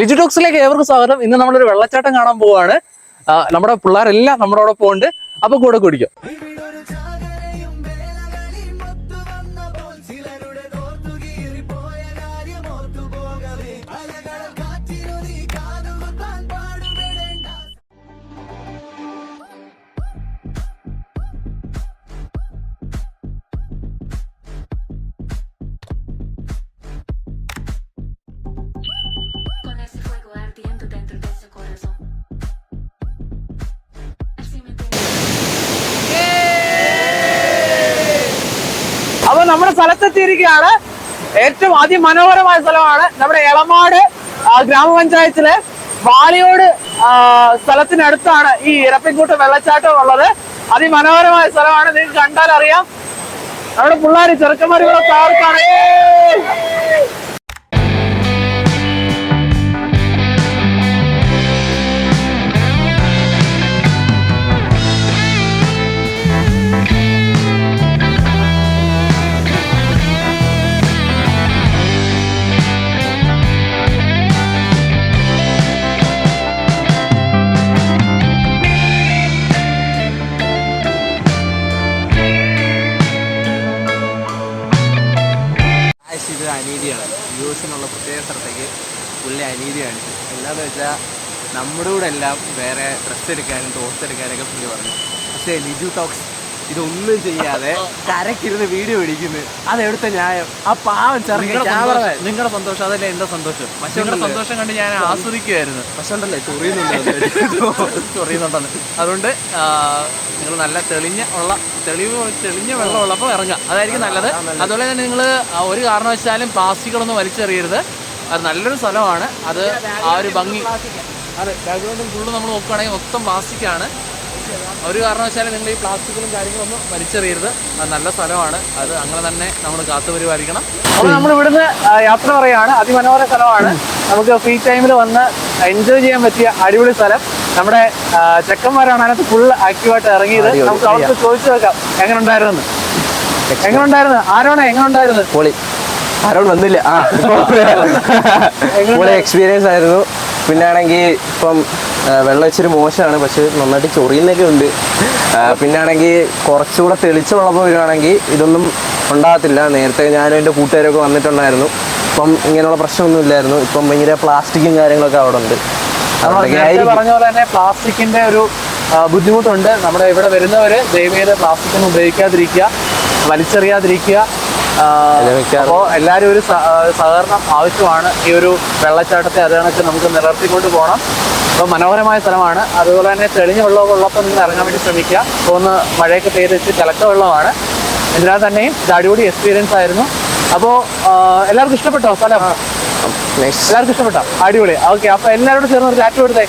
ലിജു ടോക്സിലേക്ക് ഏവർക്കും സ്വാഗതം. ഇന്ന് നമ്മളൊരു വെള്ളച്ചാട്ടം കാണാൻ പോവാണ്. നമ്മുടെ പിള്ളേരെല്ലാം നമ്മുടെ നമ്മളോടൊപ്പം ഉണ്ട് അപ്പൊ കൂടെ കുടിക്കും. നമ്മുടെ സ്ഥലത്തെത്തിയിരിക്കുകയാണ്. ഏറ്റവും അതിമനോഹരമായ സ്ഥലമാണ് നമ്മുടെ എളമാട് ഗ്രാമപഞ്ചായത്തിലെ വാലിയോട് സ്ഥലത്തിനടുത്താണ് ഈ ഇരപ്പിൻകൂട്ട് വെള്ളച്ചാട്ടം ഉള്ളത്. അതിമനോഹരമായ സ്ഥലമാണ്. നിങ്ങൾക്ക് കണ്ടാൽ അറിയാം നമ്മുടെ പിള്ളേർ ചെറുക്കന്മാർ ഇവിടെ അനീതിയാണ്. വ്യൂസിനുള്ള പ്രത്യേക സ്ഥലത്തേക്ക് പുള്ളി അനീതി കാണിച്ചു. എന്താണെന്ന് വെച്ചാൽ നമ്മുടെ കൂടെ എല്ലാം വേറെ ഡ്രസ്സ് എടുക്കാനും ടോസ്റ്റ് എടുക്കാനൊക്കെ പുള്ളി പറഞ്ഞു. പക്ഷേ ലിജു ടോക്സ് ഇതൊന്നും ചെയ്യാതെ കരക്കിരുന്ന് വീഡിയോ പിടിക്കുന്നു അതെടുത്ത ന്യായം. ആ പാവം ചെറുക്കൻ ക്യാമറ നിങ്ങളുടെ സന്തോഷം അതല്ല എന്റെ സന്തോഷം? നിങ്ങളുടെ സന്തോഷം കണ്ട് ഞാൻ ആസ്വദിക്കുമായിരുന്നു പക്ഷെ ഉണ്ടല്ലേ ചൊറിയുന്നുണ്ട് ചൊറിയുന്നുണ്ടെന്ന്. അതുകൊണ്ട് നിങ്ങൾ നല്ല തെളിഞ്ഞ ഉള്ള തെളിവ് തെളിഞ്ഞ വെള്ളം ഉള്ളപ്പോൾ ഇറങ്ങുക. അതായിരിക്കും നല്ലത്. അതുപോലെ തന്നെ നിങ്ങൾ ഒരു കാരണവശാലും പ്ലാസ്റ്റിക്കുകളൊന്നും വലിച്ചെറിയരുത്. അത് നല്ലൊരു സ്ഥലമാണ്. അത് ആ ഒരു ഭംഗി അതെ ബാക്ക്ഗ്രൗണ്ടും ഫുള്ള് നമ്മൾ നോക്കുകയാണെങ്കിൽ മൊത്തം പ്ലാസ്റ്റിക്കാണ്. ഒരു കാരണവശാലും നിങ്ങൾ ഈ പ്ലാസ്റ്റിക്കുകളും കാര്യങ്ങളൊന്നും വലിച്ചെറിയരുത്. അത് നല്ല സ്ഥലമാണ്. അത് അങ്ങനെ തന്നെ നമ്മൾ കാത്തു പരിപാലിക്കണം. അപ്പോൾ നമ്മൾ ഇവിടുന്ന് യാത്ര പറയുകയാണ്. അതിമനോഹര സ്ഥലമാണ്. നമുക്ക് ഫ്രീ ടൈമിൽ വന്ന് എൻജോയ് ചെയ്യാൻ പറ്റിയ അടിപൊളി സ്ഥലം. നമ്മുടെ ചെക്കന്മാരാണ് അതിനകത്ത് ഫുൾ ആക്റ്റീവായിട്ട് ഇറങ്ങിയത്. നമുക്ക് അവർക്ക് ചോദിച്ചു നോക്കാം. എങ്ങനെ ഉണ്ടായിരുന്നു എങ്ങനെ ഉണ്ടായിരുന്നു ആരോണ എങ്ങനെ ഉണ്ടായിരുന്നു പൊളി. ആരോൺ വന്നില്ല എക്സ്പീരിയൻസ് ആയിരുന്നു. പിന്നെ ആണെങ്കിൽ ഇപ്പം വെള്ളം ഇച്ചിരി മോശമാണ് പക്ഷെ നന്നായിട്ട് ചൊറിയുന്നൊക്കെ ഉണ്ട്. പിന്നെ ആണെങ്കിൽ കുറച്ചുകൂടെ തെളിച്ചുള്ളപ്പോൾ വരുവാണെങ്കിൽ ഇതൊന്നും ഉണ്ടാകത്തില്ല. നേരത്തെ ഞാനും എന്റെ കൂട്ടുകാരൊക്കെ വന്നിട്ടുണ്ടായിരുന്നു. ഇപ്പം ഇങ്ങനെയുള്ള പ്രശ്നമൊന്നും ഇല്ലായിരുന്നു. ഇപ്പം ഭയങ്കര പ്ലാസ്റ്റിക്കും കാര്യങ്ങളൊക്കെ അവിടെ ഉണ്ട്. പറഞ്ഞ പോലെ തന്നെ പ്ലാസ്റ്റിക്കിന്റെ ഒരു ബുദ്ധിമുട്ടുണ്ട്. നമ്മുടെ ഇവിടെ വരുന്നവര് ദയവേത് പ്ലാസ്റ്റിക് ഒന്നും ഉപയോഗിക്കാതിരിക്കുക വലിച്ചെറിയാതിരിക്കുക ആ, ഇത് മിക്കവാറും- അപ്പോ എല്ലാവരും ഒരു സഹകരണം ആവശ്യമാണ്. ഈ ഒരു വെള്ളച്ചാട്ടത്തെ അത് കണക്ക് നമുക്ക് നിലർത്തിക്കൊണ്ട് പോകണം അപ്പോൾ മനോഹരമായ സ്ഥലമാണ്. അതുപോലെ തന്നെ തെളിഞ്ഞ വെള്ളമൊക്കെ ഉള്ളപ്പോൾ നിങ്ങൾ ഇറങ്ങാൻ വേണ്ടി ശ്രമിക്കുക. അപ്പോൾ ഒന്ന് മഴയൊക്കെ പെയ്ത് വെച്ച് കലക്ക വെള്ളമാണ്. എന്നാൽ തന്നെയും ഇത് അടിപൊളി എക്സ്പീരിയൻസ് ആയിരുന്നു. അപ്പോൾ എല്ലാവർക്കും ഇഷ്ടപ്പെട്ടോ സ്ഥലം? എല്ലാവർക്കും ഇഷ്ടപ്പെട്ടോ? അടിപൊളി. ഓക്കെ അപ്പൊ എല്ലാവരോടും ചേർന്ന് ഒരു ചാറ്റ് കൊടുത്തേ.